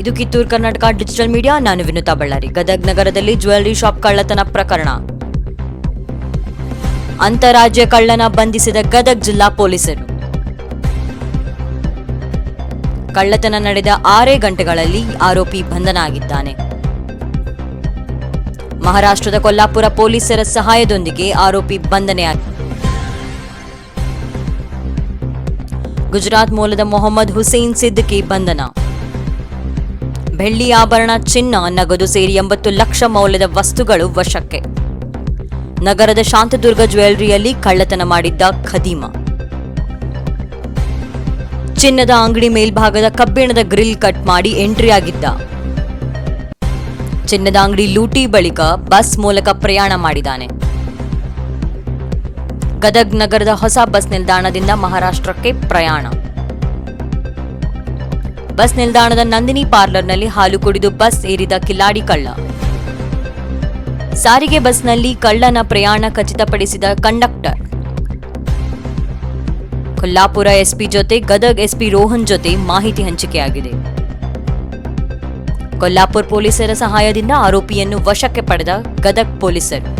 ಇದು Kittur Karnataka digital media. ನಾನು ವಿನುತಾ ಬಳ್ಳಾರಿ. ಗದಗ್ ನಗರದಲ್ಲಿ ಜ್ಯುವೆಲ್ಲರಿ ಶಾಪ್ ಕಳ್ಳತನ ಪ್ರಕರಣ. ಅಂತಾರಾಜ್ಯ ಕಳ್ಳನ ಬಂಧಿಸಿದ ಗದಗ್ ಜಿಲ್ಲಾ ಪೊಲೀಸರು. ಕಳ್ಳತನ ನಡೆದ ಆರೇ ಗಂಟೆಗಳಲ್ಲಿ ಆರೋಪಿ ಬಂಧನ ಆಗಿದ್ದಾನೆ ಮಹಾರಾಷ್ಟ್ರದ ಕೊಲ್ಲಾಪುರ ಪೊಲೀಸರ ಸಹಾಯದೊಂದಿಗೆ ಆರೋಪಿ ಬಂಧನೆಯಾಗಿದೆ ಗುಜರಾತ್ ಮೂಲದ ಮೊಹಮ್ಮದ್ ಹುಸೇನ್ ಸಿದ್ದಿಕಿ ಬಂಧನ. ಬೆಳ್ಳಿ ಆಭರಣ ಚಿನ್ನ ನಗದು ಸೇರಿ ಎಂಬತ್ತು ಲಕ್ಷ ಮೌಲ್ಯದ ವಸ್ತುಗಳು ವಶಕ್ಕೆ. ನಗರದ ಶಾಂತದುರ್ಗ ಜ್ಯುವೆಲರಿಯಲ್ಲಿ ಕಳ್ಳತನ ಮಾಡಿದ್ದ ಖದೀಮ. ಚಿನ್ನದ ಅಂಗಡಿ ಮೇಲ್ಭಾಗದ ಕಬ್ಬಿಣದ ಗ್ರಿಲ್ ಕಟ್ ಮಾಡಿ ಎಂಟ್ರಿ ಆಗಿದ್ದ. ಚಿನ್ನದ ಅಂಗಡಿ ಲೂಟಿ ಬಳಿಕ ಬಸ್ ಮೂಲಕ ಪ್ರಯಾಣ ಮಾಡಿದ್ದಾನೆ. ಗದಗ್ ನಗರದ ಹೊಸ ಬಸ್ ನಿಲ್ದಾಣದಿಂದ ಮಹಾರಾಷ್ಟ್ರಕ್ಕೆ ಪ್ರಯಾಣ. ಬಸ್ ನಿಲ್ದಾಣದ ನಂದಿನಿ ಪಾರ್ಲರ್ನಲ್ಲಿ ಹಾಲು ಕುಡಿದು ಬಸ್ ಏರಿದ ಕಿಲಾಡಿ ಕಳ್ಳ. ಸಾರಿಗೆ ಬಸ್ನಲ್ಲಿ ಕಳ್ಳನ ಪ್ರಯಾಣ ಖಚಿತಪಡಿಸಿದ ಕಂಡಕ್ಟರ್. ಕೊಲ್ಲಾಪುರ ಎಸ್ಪಿ ಜೊತೆ ಗದಗ್ ಎಸ್ಪಿ ರೋಹನ್ ಜೊತೆ ಮಾಹಿತಿ ಹಂಚಿಕೆಯಾಗಿದೆ. ಕೊಲ್ಲಾಪುರ ಪೊಲೀಸರ ಸಹಾಯದಿಂದ ಆರೋಪಿಯನ್ನು ವಶಕ್ಕೆ ಪಡೆದ ಗದಗ್ ಪೊಲೀಸರು.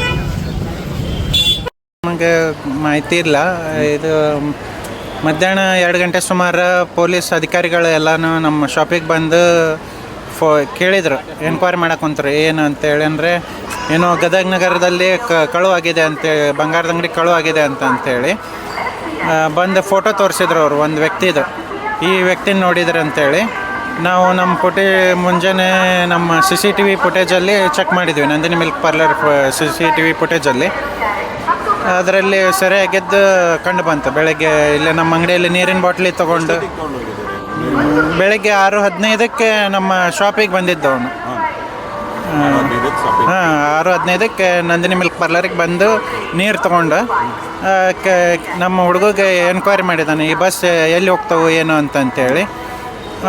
ನಮಗೆ ಮಾಹಿತಿ ಇಲ್ಲ. ಇದು ಮಧ್ಯಾಹ್ನ ಎರಡು ಗಂಟೆ ಸುಮಾರು ಪೊಲೀಸ್ ಅಧಿಕಾರಿಗಳು ಎಲ್ಲನೂ ನಮ್ಮ ಶಾಪಿಗೆ ಬಂದು ಫೋ ಕೇಳಿದರು. ಎನ್ಕ್ವೈರಿ ಮಾಡಕ್ಕೆ ಕುಂತರು. ಏನು ಅಂತೇಳಿ ಅಂದರೆ, ಏನೋ ಗದಗ ನಗರದಲ್ಲಿ ಕ ಕಳುವಾಗಿದೆ ಅಂತೇಳಿ ಬಂಗಾರದ ಅಂಗಡಿ ಕಳುವಾಗಿದೆ ಅಂತ ಅಂತೇಳಿ ಬಂದು ಫೋಟೋ ತೋರಿಸಿದ್ರು ಅವರು, ಒಂದು ವ್ಯಕ್ತಿದು. ಈ ವ್ಯಕ್ತಿನ ನೋಡಿದ್ರು ಅಂತೇಳಿ ನಾವು ನಮ್ಮ ಫುಟೇ ಮುಂಜಾನೆ ನಮ್ಮ ಸಿ ಸಿ ಟಿ ವಿ ಫುಟೇಜಲ್ಲಿ ಚೆಕ್ ಮಾಡಿದ್ವಿ. Nandini milk parlour C C T V ಫುಟೇಜಲ್ಲಿ ಅದರಲ್ಲಿ ಸರಿಯಾಗಿದ್ದು ಕಂಡು ಬಂತು. ಬೆಳಗ್ಗೆ ಇಲ್ಲೇ ನಮ್ಮ ಅಂಗಡಿಯಲ್ಲಿ ನೀರಿನ ಬಾಟ್ಲಿ ತಗೊಂಡು ಬೆಳಗ್ಗೆ ಆರು ಹದಿನೈದಕ್ಕೆ ನಮ್ಮ ಶಾಪಿಗೆ ಬಂದಿದ್ದ ಅವನು ಹಾಂ, ಆರು ಹದಿನೈದಕ್ಕೆ ನಂದಿನಿ ಮಿಲ್ಕ್ ಪಾರ್ಲರಿಗೆ ಬಂದು ನೀರು ತೊಗೊಂಡು ನಮ್ಮ ಹುಡುಗಗೆ ಎನ್ಕ್ವೈರಿ ಮಾಡಿದ್ದಾನೆ ಈ ಬಸ್ ಎಲ್ಲಿ ಹೋಗ್ತಾವೆ, ಏನು ಅಂತ ಅಂತೇಳಿ.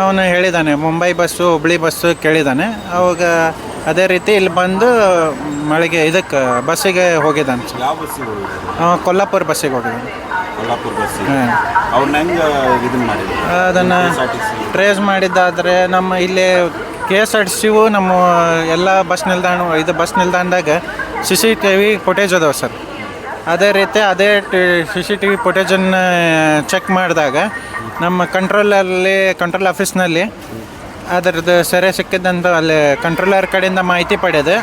ಅವನು ಹೇಳಿದ್ದಾನೆ ಮುಂಬೈ ಬಸ್ಸು, ಹುಬ್ಳಿ ಬಸ್ಸು ಕೇಳಿದ್ದಾನೆ ಅವಾಗ ಅದೇ ರೀತಿ ಇಲ್ಲಿ ಬಂದು ಮಳೆಗೆ ಇದಕ್ಕೆ ಬಸ್ಸಿಗೆ ಯಾವ ಹೋಗಿದ್ದಾರೆ ಕೊಲ್ಲಾಪುರ ಬಸ್ಸಿಗೆ ಹೋಗಿದ್ದಾನೆ. ಕೊಲ್ಲಾಪುರ ಬಸ್ಸಿಗೆ? ಹಾಂ. ಅವ್ರನ್ನ ಹೆಂಗೆ ಇದನ್ನ ಮಾಡಿದ್ರು? ಅದನ್ನು ಟ್ರೇಸ್ ಮಾಡಿದ್ದಾದರೆ ನಮ್ಮ ಇಲ್ಲಿ ಕೆ ಎಸ್ ಆರ್ ಟಿ ಸಿವು ನಮ್ಮ ಎಲ್ಲ ಬಸ್ ನಿಲ್ದಾಣ ಇದು bus ನಿಲ್ದಾಣದಾಗ C C T V footage ಅದಾವೆ ಸರ್. ಅದೇ ರೀತಿ ಅದೇ ಸಿ ಸಿ ಟಿ ವಿ ಫುಟೇಜನ್ನು ಚೆಕ್ ಮಾಡಿದಾಗ ನಮ್ಮ ಕಂಟ್ರೋಲಲ್ಲಿ ಕಂಟ್ರೋಲ್ ಆಫೀಸ್ನಲ್ಲಿ ಅದರದ್ದು ಸೆರೆ ಸಿಕ್ಕಿದ್ದಂತ ಅಲ್ಲಿ ಕಂಟ್ರೋಲರ್ ಕಡೆಯಿಂದ ಮಾಹಿತಿ ಪಡೆದು.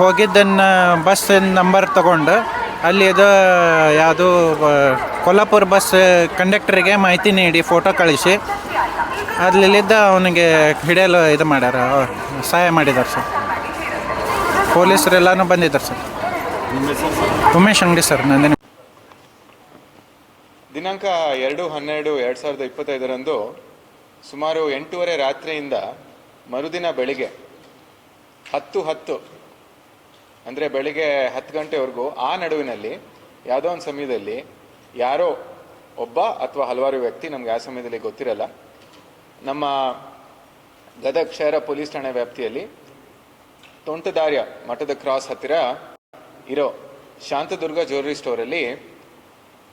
ಹೋಗಿದ್ದನ್ನು ಬಸ್ ನಂಬರ್ ತಗೊಂಡು ಅಲ್ಲಿ ಇದು ಯಾವುದು ಕೊಲ್ಲಾಪುರ ಬಸ್ ಕಂಡಕ್ಟರಿಗೆ ಮಾಹಿತಿ ನೀಡಿ ಫೋಟೋ ಕಳಿಸಿ. ಅಲ್ಲಿದ್ದ ಅವನಿಗೆ ಹಿಡಿಯಲು ಇದು ಮಾಡ್ಯಾರ ಸಹಾಯ ಮಾಡಿದ್ದಾರೆ ಸರ್. ಪೊಲೀಸರೆಲ್ಲನೂ ಬಂದಿದ್ದಾರೆ ಸರ್. ಉಮೇಶ್ ಅಂಗಡಿ ಸರ್, ನಂದಿನಿ. ದಿನಾಂಕ ಎರಡು ಹನ್ನೆರಡು ಎರಡು ಸಾವಿರದ ಇಪ್ಪತ್ತೈದರಂದು ಸುಮಾರು ಎಂಟೂವರೆ ರಾತ್ರಿಯಿಂದ ಮರುದಿನ ಬೆಳಿಗ್ಗೆ ಹತ್ತು ಹತ್ತು, ಅಂದರೆ ಬೆಳಿಗ್ಗೆ ಹತ್ತು ಗಂಟೆವರೆಗೂ ಆ ನಡುವಿನಲ್ಲಿ ಯಾವುದೋ ಒಂದು ಸಮಯದಲ್ಲಿ ಯಾರೋ ಒಬ್ಬ ಅಥವಾ ಹಲವಾರು ವ್ಯಕ್ತಿ, ನಮ್ಗೆ ಆ ಸಮಯದಲ್ಲಿ ಗೊತ್ತಿರಲ್ಲ, ನಮ್ಮ ಗದಗ ಶಹರ ಪೊಲೀಸ್ ಠಾಣೆ ವ್ಯಾಪ್ತಿಯಲ್ಲಿ ತೋಂಟದಾರ್ಯ ಮಠದ ಕ್ರಾಸ್ ಹತ್ತಿರ ಇರೋ ಶಾಂತದುರ್ಗ ಜ್ಯುವೆಲರಿ ಸ್ಟೋರಲ್ಲಿ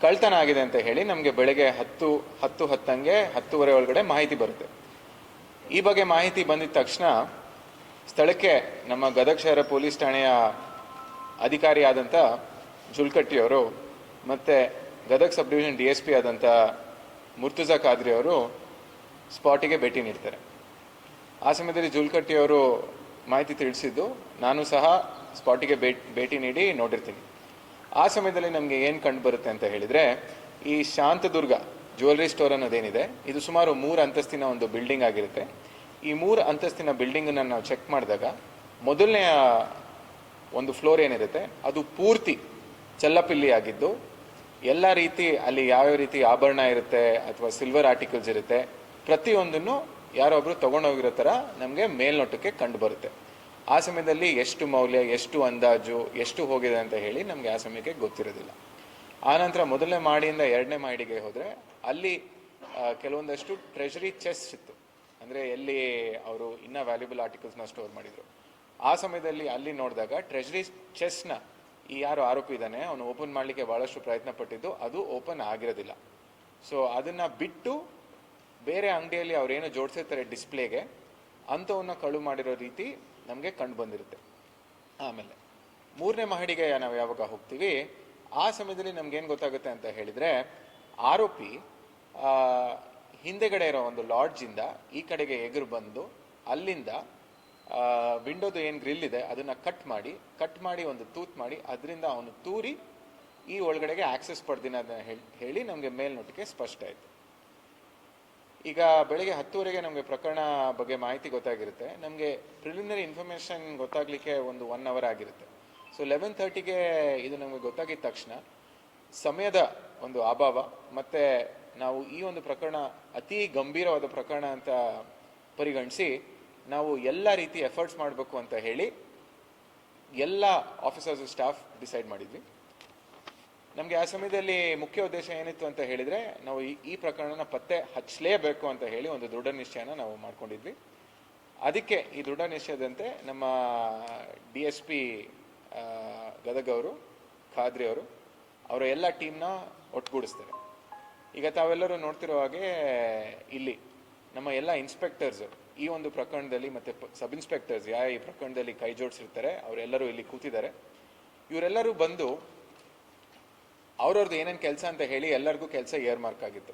ಕಳ್ತನ ಆಗಿದೆ ಅಂತ ಹೇಳಿ ನಮಗೆ ಬೆಳಗ್ಗೆ ಹತ್ತು ಹತ್ತು ಹತ್ತಂಗೆ ಹತ್ತುವರೆ ಒಳಗಡೆ ಮಾಹಿತಿ ಬರುತ್ತೆ. ಈ ಬಗ್ಗೆ ಮಾಹಿತಿ ಬಂದಿದ ತಕ್ಷಣ ಸ್ಥಳಕ್ಕೆ ನಮ್ಮ ಗದಗ ಶಹರ ಪೊಲೀಸ್ ಠಾಣೆಯ ಅಧಿಕಾರಿಯಾದಂಥ ಜುಲ್ಕಟ್ಟಿಯವರು ಮತ್ತು Gadag sub division D S P ಆದಂಥ ಮುರ್ತುಜಾ ಖಾದ್ರಿ ಅವರು ಸ್ಪಾಟಿಗೆ ಭೇಟಿ ನೀಡ್ತಾರೆ. ಆ ಸಮಯದಲ್ಲಿ ಜುಲ್ಕಟ್ಟಿ ಅವರು ಮಾಹಿತಿ ತಿಳಿಸಿದ್ದು, ನಾನು ಸಹ ಸ್ಪಾಟಿಗೆ ಭೇಟಿ ಭೇಟಿ ನೀಡಿ ನೋಡಿರ್ತೀನಿ. ಆ ಸಮಯದಲ್ಲಿ ನಮಗೆ ಏನು ಕಂಡು ಬರುತ್ತೆ ಅಂತ ಹೇಳಿದರೆ, ಈ ಶಾಂತದುರ್ಗ ಜ್ಯುವೆಲ್ರಿ ಸ್ಟೋರ್ ಅನ್ನೋದೇನಿದೆ, ಇದು ಸುಮಾರು ಮೂರು ಅಂತಸ್ತಿನ ಒಂದು ಬಿಲ್ಡಿಂಗ್ ಆಗಿರುತ್ತೆ. ಈ ಮೂರು ಅಂತಸ್ತಿನ ಬಿಲ್ಡಿಂಗನ್ನು ನಾವು ಚೆಕ್ ಮಾಡಿದಾಗ ಮೊದಲನೆಯ ಒಂದು ಫ್ಲೋರ್ ಏನಿರುತ್ತೆ, ಅದು ಪೂರ್ತಿ ಚಲ್ಲಪಿಲ್ಲಿ ಆಗಿದ್ದು, ಎಲ್ಲ ರೀತಿ ಅಲ್ಲಿ ಯಾವ್ಯಾವ ರೀತಿ ಆಭರಣ ಇರುತ್ತೆ ಅಥವಾ ಸಿಲ್ವರ್ ಆರ್ಟಿಕಲ್ಸ್ ಇರುತ್ತೆ, ಪ್ರತಿಯೊಂದನ್ನು ಯಾರೊಬ್ರು ತಗೊಂಡೋಗಿರೋ ಥರ ನಮಗೆ ಮೇಲ್ನೋಟಕ್ಕೆ ಕಂಡು ಬರುತ್ತೆ. ಆ ಸಮಯದಲ್ಲಿ ಎಷ್ಟು ಮೌಲ್ಯ, ಎಷ್ಟು ಅಂದಾಜು, ಎಷ್ಟು ಹೋಗಿದೆ ಅಂತ ಹೇಳಿ ನಮಗೆ ಆ ಸಮಯಕ್ಕೆ ಗೊತ್ತಿರೋದಿಲ್ಲ. ಆನಂತರ ಮೊದಲನೇ ಮಾಡಿಯಿಂದ ಎರಡನೇ ಮಾಡಿಗೆ ಹೋದರೆ ಅಲ್ಲಿ ಕೆಲವೊಂದಷ್ಟು ಟ್ರೆಷರಿ ಚೆಸ್ ಇತ್ತು. ಅಂದರೆ ಎಲ್ಲಿ ಅವರು ಇನ್ನೂ ವ್ಯಾಲ್ಯೂಬಲ್ ಆರ್ಟಿಕಲ್ಸ್ನ ಸ್ಟೋರ್ ಮಾಡಿದರು. ಆ ಸಮಯದಲ್ಲಿ ಅಲ್ಲಿ ನೋಡಿದಾಗ ಟ್ರೆಷರಿ ಚೆಸ್ನ ಈ ಯಾರು ಆರೋಪಿ ಇದ್ದಾನೆ, ಅವನು ಓಪನ್ ಮಾಡಲಿಕ್ಕೆ ಭಾಳಷ್ಟು ಪ್ರಯತ್ನ ಪಟ್ಟಿದ್ದು, ಅದು ಓಪನ್ ಆಗಿರೋದಿಲ್ಲ. ಸೊ ಅದನ್ನ ಬಿಟ್ಟು ಬೇರೆ ಅಂಗಡಿಯಲ್ಲಿ ಅವ್ರೇನು ಜೋಡಿಸಿರ್ತಾರೆ ಡಿಸ್ಪ್ಲೇಗೆ ಅಂಥವನ್ನ ಕಳು ಮಾಡಿರೋ ರೀತಿ ನಮಗೆ ಕಂಡು ಬಂದಿರುತ್ತೆ. ಆಮೇಲೆ ಮೂರನೇ ಮಹಡಿಗೆ ನಾವು ಯಾವಾಗ ಹೋಗ್ತೀವಿ, ಆ ಸಮಯದಲ್ಲಿ ನಮ್ಗೇನು ಗೊತ್ತಾಗುತ್ತೆ ಅಂತ ಹೇಳಿದರೆ ಆರೋಪಿ ಹಿಂದೆಗಡೆ ಇರೋ ಒಂದು ಲಾಡ್ಜಿಂದ ಈ ಕಡೆಗೆ ಎಗರು ಬಂದು ಅಲ್ಲಿಂದ ವಿಂಡೋದು ಏನು ಗ್ರಿಲ್ ಇದೆ ಅದನ್ನು ಕಟ್ ಮಾಡಿ ಕಟ್ ಮಾಡಿ ಒಂದು ತೂತ್ ಮಾಡಿ ಅದರಿಂದ ಅವನು ತೂರಿ ಈ ಒಳಗಡೆಗೆ ಆಕ್ಸೆಸ್ ಪಡೆದಿನ ಹೇಳಿ ನಮಗೆ ಮೇಲ್ನೋಟಕ್ಕೆ ಸ್ಪಷ್ಟ ಆಯಿತು. ಈಗ ಬೆಳಿಗ್ಗೆ ಹತ್ತುವರೆಗೆ ನಮಗೆ ಪ್ರಕರಣ ಬಗ್ಗೆ ಮಾಹಿತಿ ಗೊತ್ತಾಗಿರುತ್ತೆ. ನಮಗೆ ಪ್ರಿಲಿಮಿನರಿ ಇನ್ಫಾರ್ಮೇಷನ್ ಗೊತ್ತಾಗಲಿಕ್ಕೆ ಒಂದು ಒನ್ ಅವರ್ ಆಗಿರುತ್ತೆ. ಸೊ ಲೆವೆನ್ ತರ್ಟಿಗೆ ಇದು ನಮಗೆ ಗೊತ್ತಾಗಿದ್ದ ತಕ್ಷಣ ಸಮಯದ ಒಂದು ಅಭಾವ ಮತ್ತು ನಾವು ಈ ಒಂದು ಪ್ರಕರಣ ಅತಿ ಗಂಭೀರವಾದ ಪ್ರಕರಣ ಅಂತ ಪರಿಗಣಿಸಿ ನಾವು ಎಲ್ಲ ರೀತಿ ಎಫರ್ಟ್ಸ್ ಮಾಡಬೇಕು ಅಂತ ಹೇಳಿ ಎಲ್ಲ ಆಫೀಸರ್ಸ್ ಸ್ಟಾಫ್ ಡಿಸೈಡ್ ಮಾಡಿದ್ವಿ. ನಮಗೆ ಆ ಸಮಯದಲ್ಲಿ ಮುಖ್ಯ ಉದ್ದೇಶ ಏನಿತ್ತು ಅಂತ ಹೇಳಿದ್ರೆ, ನಾವು ಈ ಪ್ರಕರಣನ ಪತ್ತೆ ಹಚ್ಚಲೇಬೇಕು ಅಂತ ಹೇಳಿ ಒಂದು ದೃಢ ನಿಶ್ಚಯನ ನಾವು ಮಾಡ್ಕೊಂಡಿದ್ವಿ. ಅದಕ್ಕೆ ಈ ದೃಢ ನಿಶ್ಚಯದಂತೆ ನಮ್ಮ ಡಿ ಎಸ್ ಪಿ ಗದಗ ಅವರು, ಖಾದ್ರಿ ಅವರು, ಅವರ ಎಲ್ಲ ಟೀಮ್ನ ಒಟ್ಟುಗೂಡಿಸ್ತಾರೆ ಈಗ ತಾವೆಲ್ಲರೂ ನೋಡ್ತಿರೋ ಹಾಗೆ ಇಲ್ಲಿ ನಮ್ಮ ಎಲ್ಲ ಇನ್ಸ್ಪೆಕ್ಟರ್ಸ್ ಈ ಒಂದು ಪ್ರಕರಣದಲ್ಲಿ ಮತ್ತೆ ಸಬ್ ಇನ್ಸ್ಪೆಕ್ಟರ್ಸ್ ಯಾವ ಈ ಪ್ರಕರಣದಲ್ಲಿ ಕೈ ಜೋಡಿಸಿರ್ತಾರೆ, ಅವರೆಲ್ಲರೂ ಇಲ್ಲಿ ಕೂತಿದ್ದಾರೆ. ಇವರೆಲ್ಲರೂ ಬಂದು ಅವ್ರವ್ರದ್ದು ಏನೇನು ಕೆಲಸ ಅಂತ ಹೇಳಿ ಎಲ್ಲರಿಗೂ ಕೆಲಸ ಏರ್ ಮಾರ್ಕ್ ಆಗಿತ್ತು.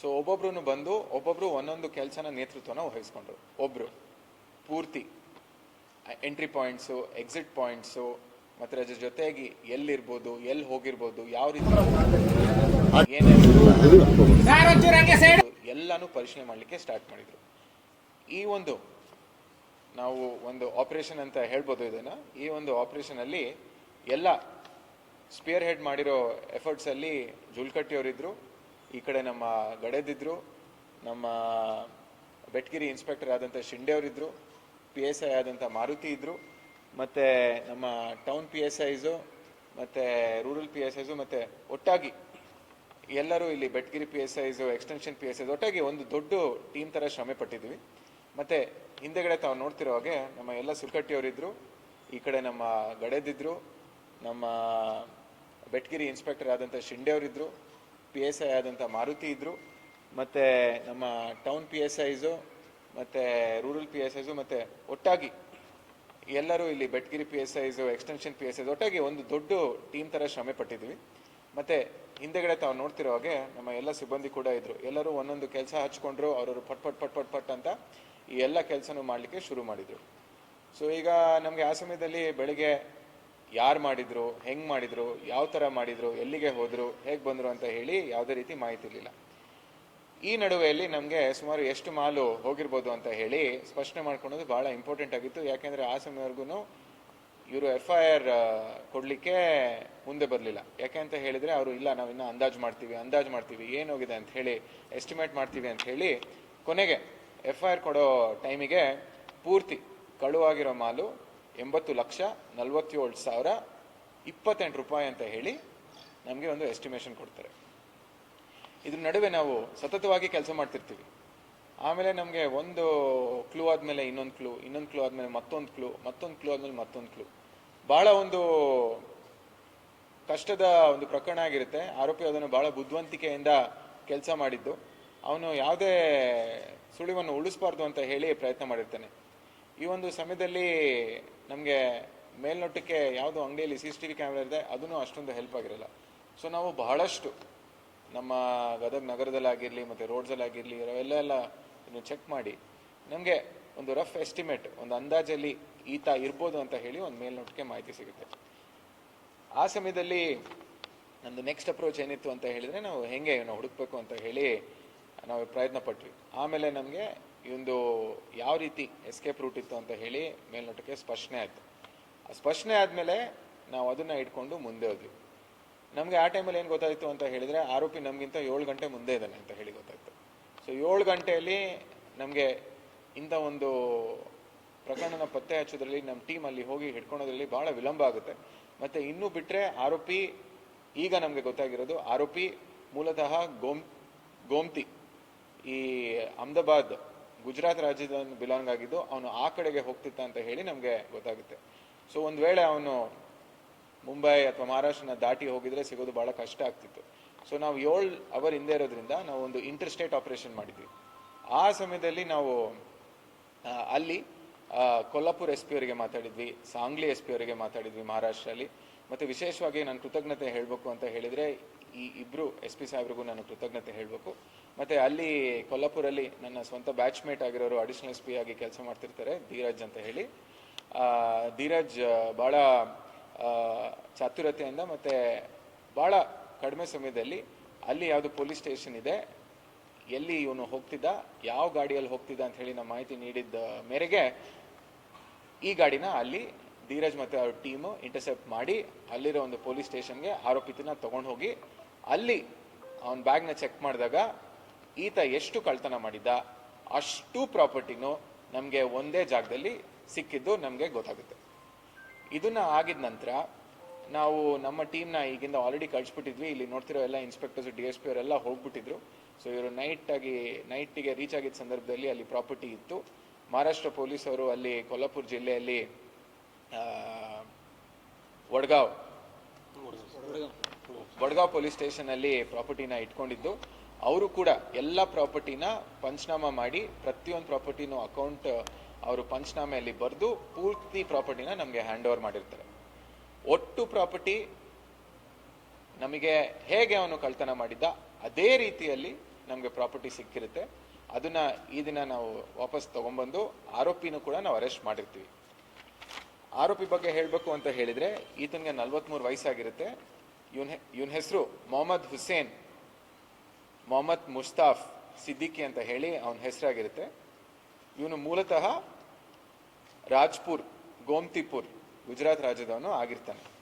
ಸೊ ಒಬ್ಬೊಬ್ರು ಬಂದು, ಒಬ್ಬೊಬ್ರು ಒಂದೊಂದು ಕೆಲಸನ ನೇತೃತ್ವನ ವಹಿಸ್ಕೊಂಡ್ರು. ಒಬ್ರು ಪೂರ್ತಿ ಎಂಟ್ರಿ ಪಾಯಿಂಟ್ಸು ಎಕ್ಸಿಟ್ ಪಾಯಿಂಟ್ಸು ಮತ್ತು ಅದ್ರ ಜೊತೆಗೆ ಎಲ್ಲಿರ್ಬೋದು ಎಲ್ಲಿ ಹೋಗಿರ್ಬೋದು, ಯಾವ ರೀತಿ ಏನೇನು ಎಲ್ಲಾನು ಪರಿಶೀಲನೆ ಮಾಡಲಿಕ್ಕೆ ಸ್ಟಾರ್ಟ್ ಮಾಡಿದ್ರು. ಈ ಒಂದು ನಾವು ಒಂದು ಆಪರೇಷನ್ ಅಂತ ಹೇಳ್ಬೋದು ಇದನ್ನ. ಈ ಒಂದು ಆಪರೇಷನ್ ಅಲ್ಲಿ ಎಲ್ಲ ಸ್ಪಿಯರ್ ಹೆಡ್ ಮಾಡಿರೋ ಎಫರ್ಟ್ಸಲ್ಲಿ ಜುಲ್ಕಟ್ಟಿಯವರಿದ್ದರು ಈ ಕಡೆ ನಮ್ಮ ಗಡೆದಿದ್ರು, ನಮ್ಮ ಬೆಟ್ಗಿರಿ ಇನ್ಸ್ಪೆಕ್ಟರ್ ಆದಂಥ ಶಿಂಡೆ ಅವರಿದ್ದರು ಪಿ ಎಸ್ ಐ ಆದಂಥ ಮಾರುತಿ ಇದ್ದರು ಮತ್ತು ನಮ್ಮ ಟೌನ್ ಪಿ ಎಸ್ ಐಸು ಮತ್ತು ರೂರಲ್ ಪಿ ಎಸ್ ಐಸು ಮತ್ತು ಒಟ್ಟಾಗಿ ಎಲ್ಲರೂ ಇಲ್ಲಿ Betgeri P S I extension P S I's ಒಟ್ಟಾಗಿ ಒಂದು ದೊಡ್ಡ ಟೀಮ್ ಥರ ಶ್ರಮೆ ಪಟ್ಟಿದ್ವಿ. ಮತ್ತು ಹಿಂದೆಗಡೆ ತಾವು ನೋಡ್ತಿರೋ ಹಾಗೆ ನಮ್ಮ ಎಲ್ಲ ಸುಲ್ಕಟ್ಟಿಯವರಿದ್ದರು ಈ ಕಡೆ ನಮ್ಮ ಗಡೆದಿದ್ದರು ನಮ್ಮ ಬೆಟ್ಗಿರಿ ಇನ್ಸ್ಪೆಕ್ಟರ್ ಆದಂಥ ಶಿಂಡೆ ಅವರಿದ್ದರು ಪಿ ಎಸ್ ಐ ಆದಂಥ ಮಾರುತಿ ಇದ್ದರು ಮತ್ತು ನಮ್ಮ ಟೌನ್ ಪಿ ಎಸ್ ಐಸು ಮತ್ತು ರೂರಲ್ ಪಿ ಎಸ್ ಐಸು ಮತ್ತು ಒಟ್ಟಾಗಿ ಎಲ್ಲರೂ ಇಲ್ಲಿ Betgeri P S I extension P S I's ಒಟ್ಟಾಗಿ ಒಂದು ದೊಡ್ಡ ಟೀಮ್ ಥರ ಶ್ರಮೆ ಪಟ್ಟಿದ್ವಿ. ಮತ್ತು ಹಿಂದೆಗಡೆ ತಾವು ನೋಡ್ತಿರೋ ಹಾಗೆ ನಮ್ಮ ಎಲ್ಲ ಸಿಬ್ಬಂದಿ ಕೂಡ ಇದ್ದರು ಎಲ್ಲರೂ ಒಂದೊಂದು ಕೆಲಸ ಹಚ್ಕೊಂಡ್ರು, ಅವರವರು ಪಟ್ ಪಟ್ ಪಟ್ ಪಟ್ ಪಟ್ ಅಂತ ಈ ಎಲ್ಲ ಕೆಲಸನೂ ಮಾಡಲಿಕ್ಕೆ ಶುರು ಮಾಡಿದರು. ಸೊ ಈಗ ನಮಗೆ ಆ ಸಮಯದಲ್ಲಿ ಬೆಳಿಗ್ಗೆ ಯಾರು ಮಾಡಿದ್ರು, ಹೆಂಗೆ ಮಾಡಿದ್ರು, ಯಾವ ಥರ ಮಾಡಿದ್ರು, ಎಲ್ಲಿಗೆ ಹೋದರು, ಹೇಗೆ ಬಂದರು ಅಂತ ಹೇಳಿ ಯಾವುದೇ ರೀತಿ ಮಾಹಿತಿ ಇರಲಿಲ್ಲ. ಈ ನಡುವೆಯಲ್ಲಿ ನಮಗೆ ಸುಮಾರು ಎಷ್ಟು ಮಾಲು ಹೋಗಿರ್ಬೋದು ಅಂತ ಹೇಳಿ ಸ್ಪಷ್ಟನೆ ಮಾಡ್ಕೊಳೋದು ಭಾಳ ಇಂಪಾರ್ಟೆಂಟ್ ಆಗಿತ್ತು. ಯಾಕೆಂದರೆ ಆ ಸಮಯವರೆಗೂ ಇವರು ಎಫ್ ಐ ಆರ್ ಕೊಡಲಿಕ್ಕೆ ಮುಂದೆ ಬರಲಿಲ್ಲ. ಯಾಕೆ ಅಂತ ಹೇಳಿದರೆ ಅವರು, ಇಲ್ಲ, ನಾವು ಇನ್ನೂ ಅಂದಾಜು ಮಾಡ್ತೀವಿ ಅಂದಾಜು ಮಾಡ್ತೀವಿ, ಏನು ಹೋಗಿದೆ? ಅಂತ ಹೇಳಿ ಎಸ್ಟಿಮೇಟ್ ಮಾಡ್ತೀವಿ ಅಂತ ಹೇಳಿ ಕೊನೆಗೆ ಎಫ್ ಐ ಆರ್ ಕೊಡೋ ಟೈಮಿಗೆ ಪೂರ್ತಿ ಕಳುವಾಗಿರೋ ಮಾಲು ಎಂಬತ್ತು ಲಕ್ಷ ನಲವತ್ತೇಳು ಸಾವಿರ ಇಪ್ಪತ್ತೆಂಟು ರೂಪಾಯಿ ಅಂತ ಹೇಳಿ ನಮಗೆ ಒಂದು ಎಸ್ಟಿಮೇಷನ್ ಕೊಡ್ತಾರೆ. ಇದ್ರ ನಡುವೆ ನಾವು ಸತತವಾಗಿ ಕೆಲಸ ಮಾಡ್ತಿರ್ತೀವಿ. ಆಮೇಲೆ ನಮಗೆ ಒಂದು ಕ್ಲೂ ಆದಮೇಲೆ ಇನ್ನೊಂದು ಕ್ಲೂ ಇನ್ನೊಂದು ಕ್ಲೂ ಆದಮೇಲೆ ಮತ್ತೊಂದು ಕ್ಲೂ ಮತ್ತೊಂದು ಕ್ಲೂ ಆದಮೇಲೆ ಮತ್ತೊಂದು ಕ್ಲೂ ಭಾಳ ಒಂದು ಕಷ್ಟದ ಒಂದು ಪ್ರಕರಣ ಆಗಿರುತ್ತೆ. ಆರೋಪಿ ಅದನ್ನು ಭಾಳ ಬುದ್ಧಿವಂತಿಕೆಯಿಂದ ಕೆಲಸ ಮಾಡಿದ್ದು. ಅವನು ಯಾವುದೇ ಸುಳಿವನ್ನು ಉಳಿಸ್ಬಾರ್ದು ಅಂತ ಹೇಳಿ ಪ್ರಯತ್ನ ಮಾಡಿರ್ತಾನೆ. ಈ ಒಂದು ಸಮಯದಲ್ಲಿ ನಮಗೆ ಮೇಲ್ನೋಟಕ್ಕೆ ಯಾವುದು ಅಂಗಡಿಯಲ್ಲಿ C C T V camera ಇದೆ ಅದನ್ನು ಅಷ್ಟೊಂದು ಹೆಲ್ಪ್ ಆಗಿರಲ್ಲ. ಸೊ ನಾವು ಬಹಳಷ್ಟು ನಮ್ಮ ಗದಗ ನಗರದಲ್ಲಾಗಿರಲಿ, ಮತ್ತು ರೋಡ್ಸಲ್ಲಾಗಿರಲಿ ಅವೆಲ್ಲ ಎಲ್ಲ ಚೆಕ್ ಮಾಡಿ, ನಮಗೆ ಒಂದು ರಫ್ ಎಸ್ಟಿಮೇಟ್ ಒಂದು ಅಂದಾಜಲ್ಲಿ ಈತ ಇರ್ಬೋದು ಅಂತ ಹೇಳಿ ಒಂದು ಮೇಲ್ನೋಟಕ್ಕೆ ಮಾಹಿತಿ ಸಿಗುತ್ತೆ. ಆ ಸಮಯದಲ್ಲಿ ನಂದು ನೆಕ್ಸ್ಟ್ ಅಪ್ರೋಚ್ ಏನಿತ್ತು ಅಂತ ಹೇಳಿದರೆ, ನಾವು ಹೆಂಗೆ ಇವನ್ನ ಹುಡುಕ್ಬೇಕು ಅಂತ ಹೇಳಿ ನಾವು ಪ್ರಯತ್ನ ಪಟ್ವಿ. ಆಮೇಲೆ ನಮಗೆ ಈ ಯಾವ ರೀತಿ ಎಸ್ಕೇಪ್ ರೂಟ್ ಇತ್ತು ಅಂತ ಹೇಳಿ ಮೇಲ್ನೋಟಕ್ಕೆ ಸ್ಪಷ್ಟನೆ ಆಯಿತು. ಆ ಸ್ಪಷ್ಟನೆ ಆದಮೇಲೆ ನಾವು ಅದನ್ನು ಇಟ್ಕೊಂಡು ಮುಂದೆ ಹೋದ್ವಿ. ನಮಗೆ ಆ ಟೈಮಲ್ಲಿ ಏನು ಗೊತ್ತಾಯಿತು ಅಂತ ಹೇಳಿದರೆ ಆರೋಪಿ ನಮಗಿಂತ ಏಳು ಗಂಟೆ ಮುಂದೆ ಇದ್ದಾನೆ ಅಂತ ಹೇಳಿ ಗೊತ್ತಾಯಿತು. ಸೊ ಏಳು ಗಂಟೆಯಲ್ಲಿ ನಮಗೆ ಇಂಥ ಒಂದು ಪ್ರಕರಣನ ಪತ್ತೆ ಹಚ್ಚೋದ್ರಲ್ಲಿ ನಮ್ಮ ಟೀಮ್ ಅಲ್ಲಿ ಹೋಗಿ ಹಿಡ್ಕೊಳೋದ್ರಲ್ಲಿ ಬಹಳ ವಿಳಂಬ ಆಗುತ್ತೆ. ಮತ್ತೆ ಇನ್ನೂ ಬಿಟ್ಟರೆ ಆರೋಪಿ, ಈಗ ನಮಗೆ ಗೊತ್ತಾಗಿರೋದು ಆರೋಪಿ ಮೂಲತಃ ಗೋಮ್, ಗೋಮ್ತಿ ಈ ಅಹಮದಾಬಾದ್ ಗುಜರಾತ್ ರಾಜ್ಯದ ಬಿಲಾಂಗ್ ಆಗಿದ್ದು ಅವನು ಆ ಕಡೆಗೆ ಹೋಗ್ತಿದ್ದ ಅಂತ ಹೇಳಿ ನಮಗೆ ಗೊತ್ತಾಗುತ್ತೆ. ಸೊ ಒಂದು ವೇಳೆ ಅವನು ಮುಂಬೈ ಅಥವಾ ಮಹಾರಾಷ್ಟ್ರನ ದಾಟಿ ಹೋಗಿದ್ರೆ ಸಿಗೋದು ಬಹಳ ಕಷ್ಟ ಆಗ್ತಿತ್ತು. ಸೊ ನಾವು ಏಳು ಅವರ್ ಹಿಂದೆ ಇರೋದ್ರಿಂದ ನಾವು ಒಂದು ಇಂಟರ್ ಸ್ಟೇಟ್ ಆಪರೇಷನ್ ಮಾಡಿದ್ವಿ. ಆ ಸಮಯದಲ್ಲಿ ನಾವು ಅಲ್ಲಿ ಕೊಲ್ಲಾಪುರ್ ಎಸ್ ಪಿ ಅವರಿಗೆ ಮಾತಾಡಿದ್ವಿ, ಸಾಂಗ್ಲಿ ಎಸ್ ಪಿ ಅವರಿಗೆ ಮಾತಾಡಿದ್ವಿ ಮಹಾರಾಷ್ಟ್ರಲ್ಲಿ. ಮತ್ತು ವಿಶೇಷವಾಗಿ ನಾನು ಕೃತಜ್ಞತೆ ಹೇಳಬೇಕು ಅಂತ ಹೇಳಿದರೆ ಈ ಇಬ್ಬರು ಎಸ್ ಪಿ ಸಾಹೇಬ್ರಿಗೂ ನಾನು ಕೃತಜ್ಞತೆ ಹೇಳಬೇಕು. ಮತ್ತು ಅಲ್ಲಿ ಕೊಲ್ಲಾಪುರಲ್ಲಿ ನನ್ನ ಸ್ವಂತ ಬ್ಯಾಚ್ಮೇಟ್ ಆಗಿರೋರು ಅಡಿಷನಲ್ ಎಸ್ ಪಿ ಆಗಿ ಕೆಲಸ ಮಾಡ್ತಿರ್ತಾರೆ, ಧೀರಜ್ ಅಂತ ಹೇಳಿ. ಧೀರಜ್ ಭಾಳ ಚಾತುರತೆಯಿಂದ ಮತ್ತು ಭಾಳ ಕಡಿಮೆ ಸಮಯದಲ್ಲಿ ಅಲ್ಲಿ ಯಾವುದು ಪೊಲೀಸ್ ಸ್ಟೇಷನ್ ಇದೆ, ಎಲ್ಲಿ ಇವನು ಹೋಗ್ತಿದ್ದ, ಯಾವ ಗಾಡಿಯಲ್ಲಿ ಹೋಗ್ತಿದ್ದ ಅಂತ ಹೇಳಿ ನಮ್ಮ ಮಾಹಿತಿ ನೀಡಿದ್ದ ಮೇರೆಗೆ ಈ ಗಾಡಿನ ಅಲ್ಲಿ ಧೀರಜ್ ಮತ್ತು ಅವ್ರ ಟೀಮು ಇಂಟರ್ಸೆಪ್ಟ್ ಮಾಡಿ ಅಲ್ಲಿರೋ ಒಂದು ಪೊಲೀಸ್ ಸ್ಟೇಷನ್ಗೆ ಆರೋಪಿತನ ತಗೊಂಡು ಹೋಗಿ ಅಲ್ಲಿ ಅವನ ಬ್ಯಾಗ್ನ ಚೆಕ್ ಮಾಡಿದಾಗ ಈತ ಎಷ್ಟು ಕಳ್ತನ ಮಾಡಿದ್ದ ಅಷ್ಟು ಪ್ರಾಪರ್ಟಿನೂ ನಮಗೆ ಒಂದೇ ಜಾಗದಲ್ಲಿ ಸಿಕ್ಕಿದ್ದು ನಮಗೆ ಗೊತ್ತಾಗುತ್ತೆ. ಇದನ್ನ ಆಗಿದ ನಂತರ ನಾವು ನಮ್ಮ ಟೀಮ್ನ ಈಗಿಂದ ಆಲ್ರೆಡಿ ಕಳಿಸ್ಬಿಟ್ಟಿದ್ವಿ. ಇಲ್ಲಿ ನೋಡ್ತಿರೋ ಎಲ್ಲ ಇನ್ಸ್ಪೆಕ್ಟರ್ಸ್ ಡಿ ಎಸ್ ಪಿ ಅವರೆಲ್ಲ ಹೋಗ್ಬಿಟ್ಟಿದ್ರು. ಸೊ ಇವರು ನೈಟ್ ಆಗಿ ನೈಟಿಗೆ ರೀಚ್ ಆಗಿದ್ದ ಸಂದರ್ಭದಲ್ಲಿ ಅಲ್ಲಿ ಪ್ರಾಪರ್ಟಿ ಇತ್ತು. ಮಹಾರಾಷ್ಟ್ರ ಪೊಲೀಸ್ ಅವರು ಅಲ್ಲಿ ಕೊಲ್ಲಾಪುರ ಜಿಲ್ಲೆಯಲ್ಲಿ ವಡ್ಗಾವ್ ವಡ್ಗಾವ್. ಪೊಲೀಸ್ ಸ್ಟೇಷನ್ ಅಲ್ಲಿ ಪ್ರಾಪರ್ಟಿನ ಇಟ್ಕೊಂಡಿದ್ದು. ಅವರು ಕೂಡ ಎಲ್ಲ ಪ್ರಾಪರ್ಟಿನ ಪಂಚನಾಮ ಮಾಡಿ ಪ್ರತಿಯೊಂದು ಪ್ರಾಪರ್ಟಿನೂ ಅಕೌಂಟ್ ಅವರು ಪಂಚನಾಮೆಯಲ್ಲಿ ಬರೆದು ಪೂರ್ತಿ ಪ್ರಾಪರ್ಟಿನ ನಮಗೆ ಹ್ಯಾಂಡ್ ಓವರ್ ಮಾಡಿರ್ತಾರೆ. ಒಟ್ಟು ಪ್ರಾಪರ್ಟಿ ನಮಗೆ ಹೇಗೆ ಅವನು ಕಳ್ತನ ಮಾಡಿದ್ದ, ಅದೇ ರೀತಿಯಲ್ಲಿ ನಮಗೆ ಪ್ರಾಪರ್ಟಿ ಸಿಕ್ಕಿರುತ್ತೆ. ಅದನ್ನ ಈ ದಿನ ನಾವು ವಾಪಸ್ ತಗೊಂಡ್ಬಂದು ಆರೋಪಿನೂ ಕೂಡ ನಾವು ಅರೆಸ್ಟ್ ಮಾಡಿರ್ತೀವಿ. ಆರೋಪಿ ಬಗ್ಗೆ ಹೇಳಬೇಕು ಅಂತ ಹೇಳಿದ್ರೆ ಈತನಿಗೆ ನಲ್ವತ್ಮೂರು ವಯಸ್ಸಾಗಿರುತ್ತೆ. ಇವನ್ ಇವನ ಹೆಸರು ಮೊಹಮ್ಮದ್ ಹುಸೇನ್. ಮೊಹಮ್ಮದ್ ಮುಸ್ತಾಫ್ ಸಿದ್ದಿಕಿ ಅಂತ ಹೇಳಿ ಅವನ ಹೆಸರಾಗಿರುತ್ತೆ. ಇವನು ಮೂಲತಃ ರಾಜ್ಪುರ್, ಗೋಮ್ತಿಪುರ್, ಗುಜರಾತ್ ರಾಜ್ಯದವನು ಆಗಿರ್ತಾನೆ.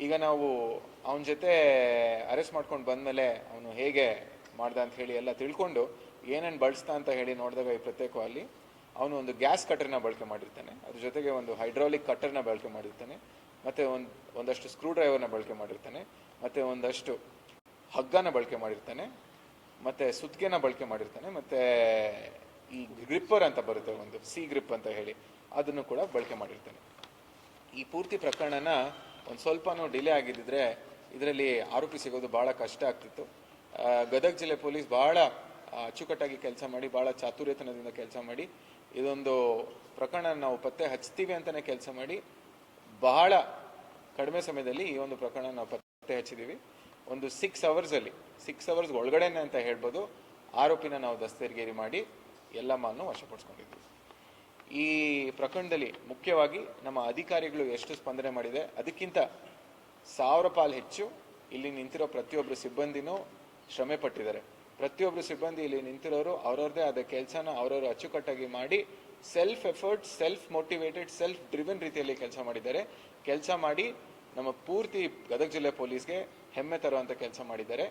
ಈಗ ನಾವು ಅವನ ಜೊತೆ ಅರೆಸ್ಟ್ ಮಾಡ್ಕೊಂಡು ಬಂದಮೇಲೆ ಅವನು ಹೇಗೆ ಮಾಡ್ದ ಅಂತ ಹೇಳಿ ಎಲ್ಲ ತಿಳ್ಕೊಂಡು ಏನೇನು ಬಳಸ್ತಾ ಅಂತ ಹೇಳಿ ನೋಡಿದಾಗ ಈ ಪ್ರತ್ಯೇಕವಾಗಿ ಅವನು ಒಂದು ಗ್ಯಾಸ್ ಕಟರ್ನ ಬಳಕೆ ಮಾಡಿರ್ತಾನೆ. ಅದ್ರ ಜೊತೆಗೆ ಒಂದು ಹೈಡ್ರಾಲಿಕ್ ಕಟರ್ನ ಬಳಕೆ ಮಾಡಿರ್ತಾನೆ. ಮತ್ತೆ ಒಂದು, ಒಂದಷ್ಟು ಸ್ಕ್ರೂ ಡ್ರೈವರ್ನ ಬಳಕೆ ಮಾಡಿರ್ತಾನೆ. ಮತ್ತೆ ಒಂದಷ್ಟು ಹಗ್ಗನ ಬಳಕೆ ಮಾಡಿರ್ತಾನೆ, ಮತ್ತೆ ಸುತ್ತಿಗೆನ ಬಳಕೆ ಮಾಡಿರ್ತಾನೆ, ಮತ್ತೆ ಈ ಗ್ರಿಪ್ಪರ್ ಅಂತ ಬರುತ್ತೆ ಒಂದು ಸಿ ಗ್ರಿಪ್ ಅಂತ ಹೇಳಿ, ಅದನ್ನು ಕೂಡ ಬಳಕೆ ಮಾಡಿರ್ತಾನೆ. ಈ ಪೂರ್ತಿ ಪ್ರಕರಣನ ಒಂದು ಸ್ವಲ್ಪನೂ ಡಿಲೇ ಆಗಿದ್ದಿದ್ರೆ ಇದರಲ್ಲಿ ಆರೋಪಿ ಸಿಗೋದು ಬಹಳ ಕಷ್ಟ ಆಗ್ತಿತ್ತು. ಗದಗ ಜಿಲ್ಲೆ ಪೊಲೀಸ್ ಬಹಳ ಅಚ್ಚುಕಟ್ಟಾಗಿ ಕೆಲಸ ಮಾಡಿ, ಬಹಳ ಚಾತುರ್ಯತನದಿಂದ ಕೆಲಸ ಮಾಡಿ, ಇದೊಂದು ಪ್ರಕರಣ ನಾವು ಪತ್ತೆ ಹಚ್ತೀವಿ ಅಂತಲೇ ಕೆಲಸ ಮಾಡಿ, ಬಹಳ ಕಡಿಮೆ ಸಮಯದಲ್ಲಿ ಈ ಒಂದು ಪ್ರಕರಣ ನಾವು ಪತ್ತೆ ಹಚ್ಚಿದ್ದೀವಿ ಒಂದು ಸಿಕ್ಸ್ ಅವರ್ಸಲ್ಲಿ ಸಿಕ್ಸ್ ಅವರ್ಸ್ ಒಳಗಡೆನೆ ಅಂತ ಹೇಳ್ಬೋದು, ಆರೋಪಿನ ನಾವು ದಸ್ತೆರಿಗೇರಿ ಮಾಡಿ ಎಲ್ಲ ಮಾಲನ್ನು ವಶಪಡಿಸ್ಕೊಂಡಿದ್ವಿ. ಈ ಪ್ರಕರಣದಲ್ಲಿ ಮುಖ್ಯವಾಗಿ ನಮ್ಮ ಅಧಿಕಾರಿಗಳು ಎಷ್ಟು ಸ್ಪಂದನೆ ಮಾಡಿದೆ, ಅದಕ್ಕಿಂತ ಸಾವಿರ ಪಾಲ್ ಹೆಚ್ಚು ಇಲ್ಲಿ ನಿಂತಿರೋ ಪ್ರತಿಯೊಬ್ಬರು ಸಿಬ್ಬಂದಿನೂ ಶ್ರಮೆ ಪಟ್ಟಿದ್ದಾರೆ. ಪ್ರತಿಯೊಬ್ಬರು ಸಿಬ್ಬಂದಿ ಇಲ್ಲಿ ನಿಂತಿರೋರು ಅವ್ರವ್ರದೇ ಆದ ಕೆಲಸನ ಅವ್ರವ್ರು ಅಚ್ಚುಕಟ್ಟಾಗಿ ಮಾಡಿ self effort self motivated self driven ರೀತಿಯಲ್ಲಿ ಕೆಲಸ ಮಾಡಿದ್ದಾರೆ. ಕೆಲಸ ಮಾಡಿ ನಮ್ಮ ಪೂರ್ತಿ ಗದಗ ಜಿಲ್ಲೆ ಪೊಲೀಸ್ಗೆ ಹೆಮ್ಮೆ ತರುವಂತ ಕೆಲಸ ಮಾಡಿದ್ದಾರೆ.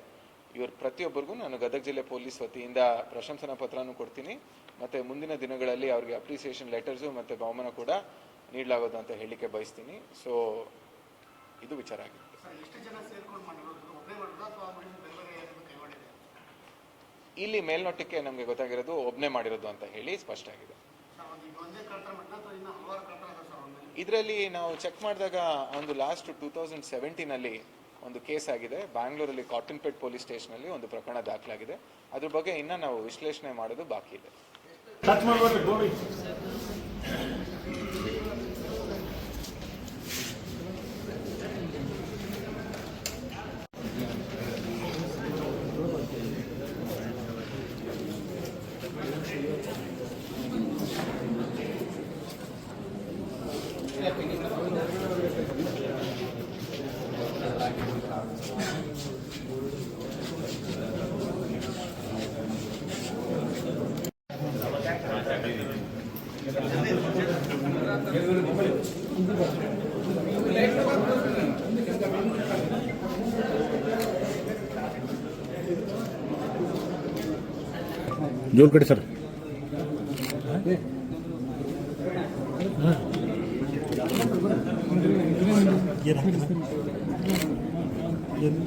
ಇವರು ಪ್ರತಿಯೊಬ್ಬರಿಗೂ ನಾನು ಗದಗ ಜಿಲ್ಲೆ ಪೊಲೀಸ್ ವತಿಯಿಂದ ಪ್ರಶಂಸನಾ ಪತ್ರನೂ ಕೊಡ್ತೀನಿ. ಮತ್ತೆ ಮುಂದಿನ ದಿನಗಳಲ್ಲಿ ಅವ್ರಿಗೆ ಅಪ್ರಿಸಿಯೇಷನ್ ಲೆಟರ್ಸು ಮತ್ತೆ ಬಹುಮಾನ ಕೂಡ ನೀಡಲಾಗೋದು ಅಂತ ಹೇಳಲಿಕ್ಕೆ ಬಯಸ್ತೀನಿ. ಸೊ ಇದು ವಿಚಾರ ಆಗಿದೆ. ಇಲ್ಲಿ ಮೇಲ್ನೋಟಕ್ಕೆ ನಮಗೆ ಗೊತ್ತಾಗಿರೋದು ಒಬ್ಬನೇ ಮಾಡಿರೋದು ಅಂತ ಹೇಳಿ ಸ್ಪಷ್ಟ ಆಗಿದೆ. ಇದರಲ್ಲಿ ನಾವು ಚೆಕ್ ಮಾಡಿದಾಗ ಒಂದು ಲಾಸ್ಟ್ ಟೂ ತೌಸಂಡ್ ಸೆವೆಂಟೀನಲ್ಲಿ ಒಂದು ಕೇಸ್ ಆಗಿದೆ. ಬ್ಯಾಂಗ್ಳೂರಲ್ಲಿ ಕಾಟನ್ಪೇಟ್ ಪೊಲೀಸ್ ಸ್ಟೇಷನಲ್ಲಿ ಒಂದು ಪ್ರಕರಣ ದಾಖಲಾಗಿದೆ. ಅದ್ರ ಬಗ್ಗೆ ಇನ್ನೂ ನಾವು ವಿಶ್ಲೇಷಣೆ ಮಾಡೋದು ಬಾಕಿ ಇದೆ. ಜೋರ್ ಕಡೆ ಸರ್. ಏನು?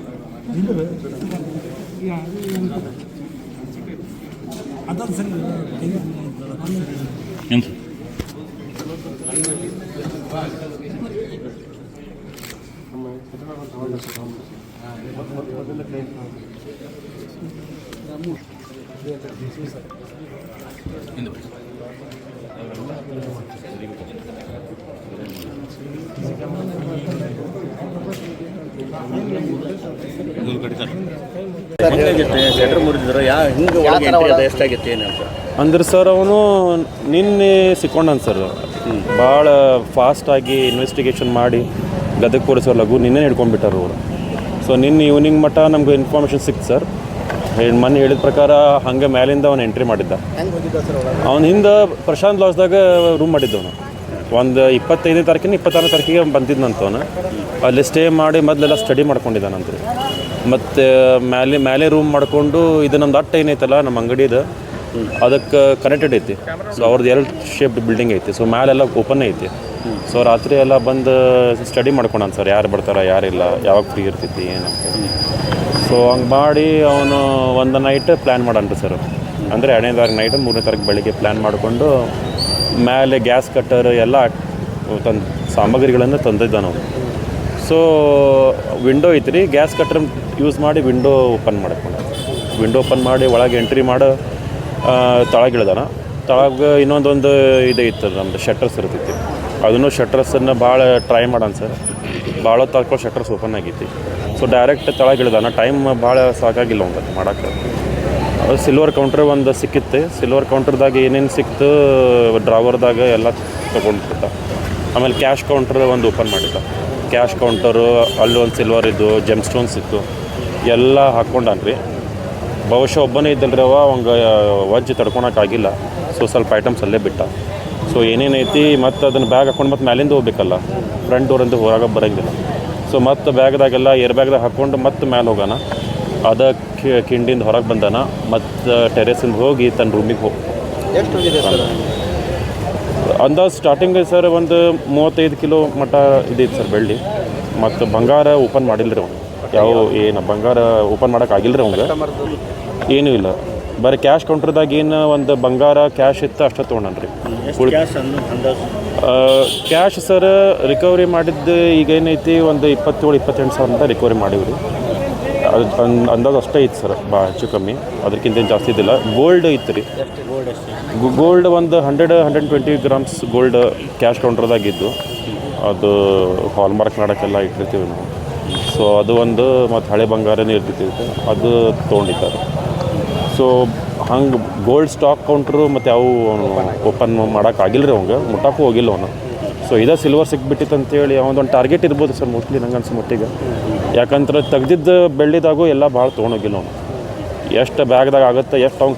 ಮುರಿದಿದ್ರು ಯಾ ಹಿಂಗೆ ಒಳಗೆ ಅದು ಎಷ್ಟಾಗಿತ್ತು ಅಂದ್ರೆ ಸರ್ ಅವನು ನಿನ್ನೆ ಸಿಕ್ಕೊಂಡನ್ ಸರ್. ಭಾಳ ಫಾಸ್ಟಾಗಿ ಇನ್ವೆಸ್ಟಿಗೇಷನ್ ಮಾಡಿ ಗದಗ ಪೊಲೀಸರು ಲಘು ನಿನ್ನೆ ಹಿಡ್ಕೊಂಡ್ಬಿಟ್ಟಾರ ಅವರು. ಸೊ ನಿನ್ನೆ ಈವ್ನಿಂಗ್ ಮಟ್ಟ ನಮ್ಗೆ ಇನ್ಫಾರ್ಮೇಷನ್ ಸಿಕ್ತು ಸರ್ ಮೊನ್ನೆ ಹೇಳಿದ ಪ್ರಕಾರ ಹಾಗೆ ಮ್ಯಾಲಿಂದ ಅವನು ಎಂಟ್ರಿ ಮಾಡಿದ್ದ. ಅವನ ಹಿಂದೆ ಪ್ರಶಾಂತ್ ಲಾಸ್ದಾಗ ರೂಮ್ ಮಾಡಿದ್ದವನು ಒಂದು ಇಪ್ಪತ್ತೈದನೇ ತಾರೀಕಿನ ಇಪ್ಪತ್ತಾರನೇ ತಾರೀಕಿಗೆ ಬಂದಿದ್ದಂತವನು ಅಲ್ಲಿ ಸ್ಟೇ ಮಾಡಿ ಮೊದಲೆಲ್ಲ ಸ್ಟಡಿ ಮಾಡ್ಕೊಂಡಿದ್ದಾನಂತ್ರಿ ಮತ್ತು ಮ್ಯಾಲೆ ಮ್ಯಾಲೆ ರೂಮ್ ಮಾಡಿಕೊಂಡು ಇದು ನಮ್ದು ಅಟ್ಟ ಏನೈತಲ್ಲ ನಮ್ಮ ಅಂಗಡಿದು ಅದಕ್ಕೆ ಕನೆಕ್ಟೆಡ್ ಐತಿ. ಸೊ ಅವ್ರದ್ದು ಎರಡು ಶೇಪ್ಡ್ ಬಿಲ್ಡಿಂಗ್ ಐತಿ. ಸೊ ಮ್ಯಾಲೆಲ್ಲ ಓಪನ್ ಐತಿ. ಸೊ ರಾತ್ರಿ ಎಲ್ಲ ಬಂದು ಸ್ಟಡಿ ಮಾಡ್ಕೊಂಡಾನ ಸರ್ ಯಾರು ಬರ್ತಾರ ಯಾರಿಲ್ಲ ಯಾವಾಗ ಫ್ರೀ ಇರ್ತೈತಿ ಏನು ಸೊ ಹಂಗೆ ಮಾಡಿ ಅವನು ಒಂದು ನೈಟ್ ಪ್ಲ್ಯಾನ್ ಮಾಡನ್ರಿ ಸರ್ ಅಂದರೆ ಎರಡನೇ ತಾರೀಕು ನೈಟ್ ಮೂರನೇ ತಾರೀಕು ಬೆಳಿಗ್ಗೆ ಪ್ಲ್ಯಾನ್ ಮಾಡಿಕೊಂಡು ಮೇಲೆ ಗ್ಯಾಸ್ ಕಟ್ಟರ್ ಎಲ್ಲ ತಂದು, ಸಾಮಗ್ರಿಗಳನ್ನು ತಂದಿದ್ದಾನು ಸೊ ವಿಂಡೋ ಐತ್ರಿ. ಗ್ಯಾಸ್ ಕಟ್ಟರ್ ಯೂಸ್ ಮಾಡಿ ವಿಂಡೋ ಓಪನ್ ಮಾಡಿಕೊಂಡು ವಿಂಡೋ ಓಪನ್ ಮಾಡಿ ಒಳಗೆ ಎಂಟ್ರಿ ಮಾಡಿ ತಳಗಿಳ್ದಾನ. ತಳಗ ಇನ್ನೊಂದೊಂದು ಇದು ಇತ್ತು ನಮ್ದು ಶಟರ್ಸ್ ಇರ್ತೈತಿ ಅದನ್ನು ಶಟ್ರಸನ್ನು ಭಾಳ ಟ್ರೈ ಮಾಡೋಣ ಸರ್. ಭಾಳ ಹೊತ್ತು ಶಟ್ರಸ್ ಓಪನ್ ಆಗೈತಿ. ಸೊ ಡೈರೆಕ್ಟ್ ತಳಗಿಳಿದಾನ ಟೈಮ್ ಭಾಳ ಸಾಕಾಗಿಲ್ಲ ಒಂದು ಮಾಡೋಕ್ಕೆ. ಅದು ಸಿಲ್ವರ್ ಕೌಂಟ್ರ್ ಒಂದು ಸಿಕ್ಕಿತ್ತು. ಸಿಲ್ವರ್ ಕೌಂಟ್ರದಾಗ ಏನೇನು ಸಿಕ್ತು ಡ್ರಾವರ್ದಾಗ ಎಲ್ಲ ತೊಗೊಂಡ್ಬಿಟ್ಟ. ಆಮೇಲೆ ಕ್ಯಾಶ್ ಕೌಂಟ್ರ್ ಒಂದು ಓಪನ್ ಮಾಡಿದ್ದ. ಕ್ಯಾಶ್ ಕೌಂಟರು ಅಲ್ಲಿ ಒಂದು ಸಿಲ್ವರ್ ಇದ್ದು ಜೆಮ್ ಸ್ಟೋನ್ಸ್ ಇತ್ತು ಎಲ್ಲ ಹಾಕ್ಕೊಂಡನ್ರಿ ಬಹುಶಃ ಒಬ್ಬನೇ ಇದ್ದಲ್ರಿ ಅವ, ಅವಂಗೆ ವಜ್ಜಿ ತಡ್ಕೊಳಕ್ಕಾಗಿಲ್ಲ ಸೊ ಸ್ವಲ್ಪ ಐಟಮ್ಸ್ ಅಲ್ಲೇ ಬಿಟ್ಟ. ಸೊ ಏನೇನೈತಿ ಮತ್ತು ಅದನ್ನು ಬ್ಯಾಗ್ ಹಾಕೊಂಡು ಮತ್ತೆ ಮ್ಯಾಲಿಂದ ಹೋಗ್ಬೇಕಲ್ಲ. ಫ್ರಂಟ್ ಡೋರಿಂದ ಹೊರಗೆ ಬರೋಂಗಿಲ್ಲ. ಸೊ ಮತ್ತು ಬ್ಯಾಗ್ದಾಗೆಲ್ಲ ಏರ್ ಬ್ಯಾಗ್ದಾಗ ಹಾಕ್ಕೊಂಡು ಮತ್ತೆ ಮೇಲೆ ಹೋಗೋಣ ಅದ ಕಿಂಡಿಂದ ಹೊರಗೆ ಬಂದಾನ. ಮತ್ತು ಟೆರೆಸಿಂದ ಹೋಗಿ ತನ್ನ ರೂಮಿಗೆ ಹೋಗಿ ಅಂದಾಜು ಸ್ಟಾರ್ಟಿಂಗ್ ಸರ್ ಒಂದು ಮೂವತ್ತೈದು ಕಿಲೋ ಮಟ್ಟ ಇದೈತೆ ಸರ್ ಬೆಳ್ಳಿ. ಮತ್ತು ಬಂಗಾರ ಓಪನ್ ಮಾಡಿಲ್ಲ ರೀ ಅವ್ನು. ಯಾವ ಏನು ಬಂಗಾರ ಓಪನ್ ಮಾಡೋಕ್ಕಾಗಿಲ್ಲ ರೀ ಅವ್ನಿಗೆ. ಏನೂ ಇಲ್ಲ. ಬರೀ ಕ್ಯಾಶ್ ಕೌಂಟ್ರದಾಗ ಏನು ಒಂದು ಬಂಗಾರ ಕ್ಯಾಶ್ ಇತ್ತು ಅಷ್ಟೇ ತೊಗೊಂಡ್ರಿ ರೀ ಕ್ಯಾಶ್ ಸರ್ ರಿಕವರಿ ಮಾಡಿದ್ದು ಈಗ ಏನೈತಿ ಒಂದು ಇಪ್ಪತ್ತೇಳು ಇಪ್ಪತ್ತೆಂಟು ಸಾವಿರ ಅಂತ ರಿಕವರಿ ಮಾಡೀವಿ ಅದು ಅಂದ್- ಅಂದಾಜು ಅಷ್ಟೇ ಇತ್ತು ಸರ್ ಭಾಳ ಹೆಚ್ಚು ಕಮ್ಮಿ. ಅದಕ್ಕಿಂತ ಏನು ಜಾಸ್ತಿ ಇದ್ದಿಲ್ಲ. ಗೋಲ್ಡ್ ಇತ್ತು ರೀ ಗೋಲ್ಡ್ ಒಂದು hundred hundred twenty grams gold cash ಕೌಂಟ್ರದಾಗಿದ್ದು ಅದು ಹಾಲ್ಮಾರ್ಕ್ ಮಾಡೋಕ್ಕೆಲ್ಲ ಇಟ್ಟಿರ್ತೀವಿ ನಾವು. ಸೊ ಅದು ಒಂದು ಮತ್ತು ಹಳೆ ಬಂಗಾರನೇ ಇರ್ತಿತ್ತು ಅದು ತೊಗೊಂಡಿದ್ದಾರೆ. ಸೊ ಹಂಗೆ ಗೋಲ್ಡ್ ಸ್ಟಾಕ್ ಕೌಂಟ್ರು ಮತ್ತು ಅವು ಓಪನ್ ಮಾಡೋಕ್ಕಾಗಿಲ್ಲ ರೀ ಅವಂಗೆ. ಮುಟ್ಟಕ್ಕೂ ಹೋಗಿಲ್ಲ ಅವನು. ಸೊ ಇದೇ ಸಿಲ್ವರ್ ಸಿಕ್ಬಿಟ್ಟಿತ್ತು ಅಂತೇಳಿ ಅವನೊಂದು ಟಾರ್ಗೆಟ್ ಇರ್ಬೋದು ಸರ್ ಮೋಸ್ಟ್ಲಿ ನಂಗೆ ಅನ್ಸೋ ಮಟ್ಟಿಗೆ. ಯಾಕಂದ್ರೆ ತೆಗ್ದಿದ್ದು ಬೆಳ್ಳಿದಾಗೂ ಎಲ್ಲ ಭಾಳ ತೊಗೊಂಡೋಗಿಲ್ಲ ಅವನು. ಎಷ್ಟು ಬ್ಯಾಗ್ದಾಗ ಆಗುತ್ತೆ, ಎಷ್ಟು ಅವ್ನು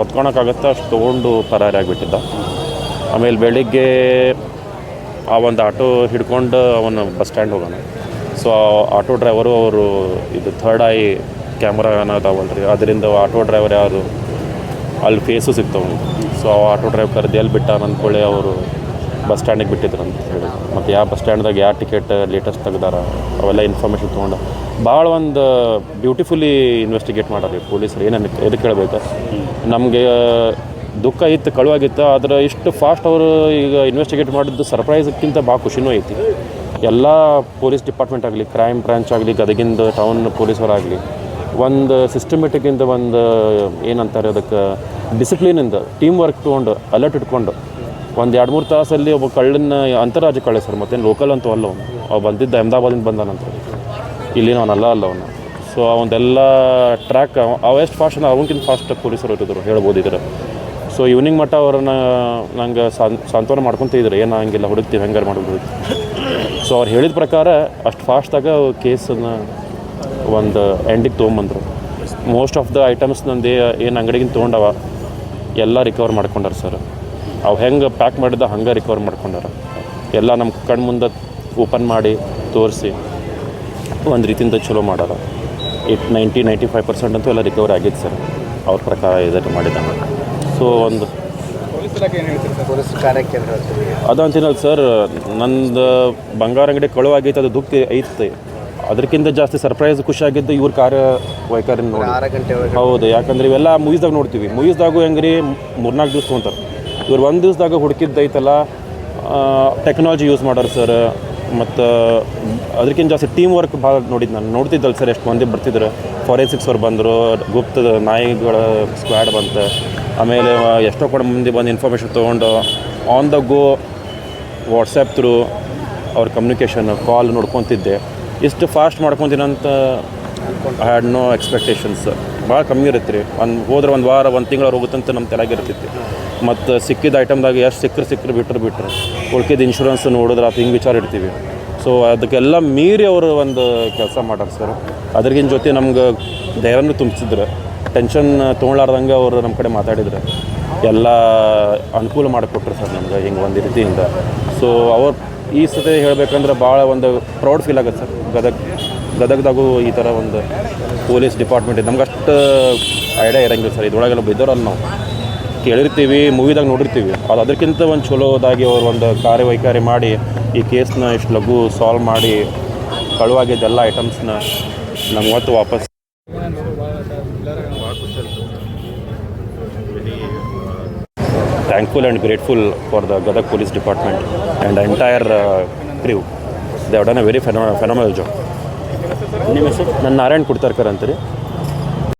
ಹೊತ್ಕೊಳಕ್ಕಾಗತ್ತೆ ಅಷ್ಟು ತೊಗೊಂಡು ಪರಾರಿ ಆಗಿಬಿಟ್ಟಿದ್ದ. ಆಮೇಲೆ ಬೆಳಿಗ್ಗೆ ಆ ಒಂದು ಆಟೋ ಹಿಡ್ಕೊಂಡು ಅವನು ಬಸ್ ಸ್ಟ್ಯಾಂಡ್ ಹೋಗೋಣ ಸೊ ಆಟೋ ಡ್ರೈವರು ಅವರು ಇದು ಥರ್ಡ್ ಐ ಕ್ಯಾಮ್ರಾ ಅದಾವಲ್ಲ ರೀ ಅದರಿಂದ ಆಟೋ ಡ್ರೈವರ್ ಯಾರು, ಅಲ್ಲಿ ಫೇಸು ಸಿಗ್ತಾವೆ ಸೊ ಆ ಆಟೋ ಡ್ರೈವರ್ ಎಲ್ಲಿ ಬಿಟ್ಟ ಅಂದ್ಕೊಳ್ಳಿ ಅವರು ಬಸ್ ಸ್ಟ್ಯಾಂಡಿಗೆ ಬಿಟ್ಟಿದ್ರು ಅಂತ ಹೇಳಿ. ಮತ್ತು ಯಾವ ಬಸ್ ಸ್ಟ್ಯಾಂಡ್ದಾಗ ಯಾವ ಟಿಕೆಟ್ ಲೇಟೆಸ್ಟ್ ತೆಗ್ದಾರ, ಅವೆಲ್ಲ ಇನ್ಫಾರ್ಮೇಷನ್ ತೊಗೊಂಡು. ಭಾಳ ಒಂದು ಬ್ಯೂಟಿಫುಲಿ ಇನ್ವೆಸ್ಟಿಗೇಟ್ ಮಾಡಾರಿ ಪೊಲೀಸರು. ಏನೇನು ಎದಕ್ಕೆ ಕೇಳಬೇಕು ನಮಗೆ ದುಃಖ ಇತ್ತು, ಕಳುವಾಗಿತ್ತು, ಆದರೆ ಇಷ್ಟು ಫಾಸ್ಟ್ ಅವರು ಈಗ ಇನ್ವೆಸ್ಟಿಗೇಟ್ ಮಾಡಿದ್ದು ಸರ್ಪ್ರೈಸ್ಕ್ಕಿಂತ ಭಾಳ ಖುಷಿನೂ ಐತಿ. ಎಲ್ಲ ಪೊಲೀಸ್ ಡಿಪಾರ್ಟ್ಮೆಂಟ್ ಆಗಲಿ ಕ್ರೈಮ್ ಬ್ರಾಂಚ್ ಆಗಲಿ, ಗದಗಿಂದ ಟೌನ್ ಪೊಲೀಸರಾಗಲಿ ಒಂದು ಸಿಸ್ಟಮೆಟಿಕ್ಕಿಂದ ಒಂದು, ಏನಂತಾರೆ ಅದಕ್ಕೆ ಡಿಸಿಪ್ಲಿನಿಂದ ಟೀಮ್ ವರ್ಕ್ ತೊಗೊಂಡು ಅಲರ್ಟ್ ಇಟ್ಕೊಂಡು, ಒಂದು ಎರಡು ಮೂರು ತಾಸಲ್ಲಿ ಒಬ್ಬ ಕಳ್ಳನ್ನ ಅಂತಾರಾಜ್ಯ ಕಳೆ ಸರ್, ಮತ್ತೇನು ಲೋಕಲ್ ಅಂತೂ ಅಲ್ಲ ಅವನು. ಅವ ಬಂದಿದ್ದ ಅಹಮದಾಬಾದಿಂದ ಬಂದಾನಂತ ಇಲ್ಲಿನ ಅವನಲ್ಲ ಅಲ್ಲ ಅವನು. ಸೊ ಅವಂದೆಲ್ಲ ಟ್ರ್ಯಾಕ್ ಅವ ಎಷ್ಟು ಫಾಸ್ಟ್ ಅವನಕ್ಕಿಂತ ಫಾಸ್ಟ್ ಪೊಲೀಸರು ಇಟ್ಟಿದ್ರು ಹೇಳ್ಬೋದು ಇದ್ರೆ. ಸೊ ಈವ್ನಿಂಗ್ ಮಟ್ಟ ಅವ್ರನ್ನ ನಂಗೆ ಸಾಂತ್ವನ ಮಾಡ್ಕೊತ ಇದ್ರು, ಏನು ಹಂಗಿಲ್ಲ, ಹುಡುಕ್ತೀವಿ, ಹೆಂಗಾರು ಮಾಡ್ಬೋದು ಸೊ ಅವ್ರು ಹೇಳಿದ ಪ್ರಕಾರ ಅಷ್ಟು ಫಾಸ್ಟಾಗ ಕೇಸನ್ನು ಒಂದು ಎಂಡಿಗೆ ತೊಗೊಂಬಂದರು. ಮೋಸ್ಟ್ ಆಫ್ ದ ಐಟಮ್ಸ್ ನಂದು ಏನು ಅಂಗಡಿಗಿಂದ ತೊಗೊಂಡವ ಎಲ್ಲ ರಿಕವರ್ ಮಾಡ್ಕೊಂಡಾರ ಸರ್ ಅವು ಹೆಂಗೆ ಪ್ಯಾಕ್ ಮಾಡಿದ ಹಂಗೆ ರಿಕವರ್ ಮಾಡ್ಕೊಂಡಾರ. ಎಲ್ಲ ನಮ್ಮ ಕಣ್ಣು ಮುಂದೆ ಓಪನ್ ಮಾಡಿ ತೋರಿಸಿ ಒಂದು ರೀತಿಯಿಂದ ಚಲೋ ಮಾಡಾರ. At ninety ninety five percent ಅಂತೂ ಎಲ್ಲ ರಿಕವರ್ ಆಗಿತ್ತು ಸರ್ ಅವ್ರ ಪ್ರಕಾರ ಇದನ್ನು ಮಾಡಿದ ಸೊ ಒಂದು ಅದಂತೀನಲ್ಲ ಸರ್ ನಂದು ಬಂಗಾರ ಅಂಗಡಿ ಕಳುವಾಗೈತೆ ಅದು ದುಃಖ ಐತೆ. ಅದಕ್ಕಿಂತ ಜಾಸ್ತಿ ಸರ್ಪ್ರೈಸ್ ಖುಷಿಯಾಗಿದ್ದು ಇವ್ರ ಕಾರ್ಯ ವೈಖರಿ ನೋಡಿ. ಆರು ಗಂಟೆ ಒಳಗೆ ಹೌದು ಯಾಕಂದ್ರೆ ಇವೆಲ್ಲ ಮೂವೀಸ್ದಾಗ ನೋಡ್ತೀವಿ. ಮೂವೀಸ್ದಾಗೂ ಹೆಂಗ್ರಿ ಮೂರ್ನಾಲ್ಕು ದಿವ್ಸ ತೊಗೊಂತಾರೆ. ಇವ್ರು ಒಂದು ದಿವ್ಸದಾಗ ಹುಡುಕಿದ್ದೈತಲ್ಲ ಟೆಕ್ನಾಲಜಿ ಯೂಸ್ ಮಾಡೋರು ಸರ್ ಮತ್ತು ಅದಕ್ಕಿಂತ ಜಾಸ್ತಿ ಟೀಮ್ ವರ್ಕ್ ಭಾಳ ನೋಡಿದ್ದು ನಾನು. ನೋಡ್ತಿದ್ದಲ್ಲ ಸರ್ ಎಷ್ಟು ಮಂದಿ ಬರ್ತಿದ್ರು. ಫಾರೆನ್ಸಿಕ್ಸ್ ಅವ್ರು ಬಂದರು ಗುಪ್ತದ ನಾಯಿಗಳ ಸ್ಕ್ವಾಡ್ ಬಂತು. ಆಮೇಲೆ ಎಷ್ಟೋ ಕಡೆ ಮಂದಿ ಬಂದು ಇನ್ಫಾರ್ಮೇಷನ್ ತೊಗೊಂಡು on the go WhatsApp through ಅವ್ರ ಕಮ್ಯುನಿಕೇಷನ್ ಕಾಲ್ ನೋಡ್ಕೊತಿದ್ದೆ. ಇಷ್ಟು ಫಾಸ್ಟ್ ಮಾಡ್ಕೊತೀನಂತ ಐ ಹ್ಯಾಡ್ ನೋ ಎಕ್ಸ್ಪೆಕ್ಟೇಷನ್ಸ್ ಭಾಳ ಕಮ್ಮಿ ಇರುತ್ತೆ ರೀ. ಒಂದು ಹೋದ್ರೆ ಒಂದು ವಾರ, ಒಂದು ತಿಂಗಳು ಹೋಗುತ್ತಂತ ನಮ್ಮ ತಲೆಗಿರ್ತೈತಿ ಮತ್ತು ಸಿಕ್ಕಿದ ಐಟಮ್ದಾಗ ಎಷ್ಟು ಸಿಕ್ಕರು ಸಿಕ್ಕರು ಬಿಟ್ಟರು ಬಿಟ್ಟರು ಉಳ್ಕಿದ ಇನ್ಶೂರೆನ್ಸ್ ನೋಡಿದ್ರೆ ಅದು ಹಿಂಗೆ ವಿಚಾರ ಇಡ್ತೀವಿ. ಸೊ ಅದಕ್ಕೆಲ್ಲ ಮೀರಿ ಅವರು ಒಂದು ಕೆಲಸ ಮಾಡ್ಯಾರ ಸರ್. ಅದ್ರಗಿನ ಜೊತೆ ನಮ್ಗೆ ಧೈರ್ಯನೂ ತುಂಬಿಸಿದ್ರು. ಟೆನ್ಷನ್ ತೊಗೊಳಾರ್ದಂಗೆ ಅವರು ನಮ್ಮ ಕಡೆ ಮಾತಾಡಿದ್ರು. ಎಲ್ಲ ಅನುಕೂಲ ಮಾಡಿಕೊಟ್ರು ಸರ್ ನಮ್ಗೆ ಹಿಂಗೆ ಒಂದು ರೀತಿಯಿಂದ. ಸೊ ಅವ್ರು ಈ ಸತಿ ಹೇಳಬೇಕಂದ್ರೆ ಭಾಳ ಒಂದು ಪ್ರೌಡ್ ಫೀಲ್ ಆಗುತ್ತೆ ಸರ್. ಗದಗ ಗದಗದಾಗೂ ಈ ಥರ ಒಂದು ಪೊಲೀಸ್ ಡಿಪಾರ್ಟ್ಮೆಂಟ್ ಇದೆ. ನಮ್ಗೆ ಅಷ್ಟು ಐಡಿಯಾ ಇರಂಗಿಲ್ಲ ಸರ್. ಇದ್ರೊಳಗೆಲ್ಲ ಬಿದ್ದೋರಲ್ಲ ನಾವು. ಕೇಳಿರ್ತೀವಿ ಮೂವಿದಾಗ ನೋಡಿರ್ತೀವಿ. ಅದು ಅದಕ್ಕಿಂತ ಒಂದು ಚಲೋದಾಗಿ ಅವ್ರು ಒಂದು ಕಾರ್ಯವೈಖರಿ ಮಾಡಿ, ಈ ಕೇಸ್ನ ಇಷ್ಟು ಲಘು ಸಾಲ್ವ್ ಮಾಡಿ ಕಳುವಾಗಿದ್ದೆಲ್ಲ ಐಟಮ್ಸ್ನ ನಮ್ಗೆ ಮತ್ತೆ ವಾಪಸ್ thankful and grateful for the Gadag Police Department and the entire uh, crew. They have done a very phenomenal, phenomenal job. ನಿಮ್ಮ ಹೆಸರು ನನ್ನ ನಾರಾಯಣ್ ಕುಡ್ತಾರ್ಕರ್ ಅಂತೀರಿ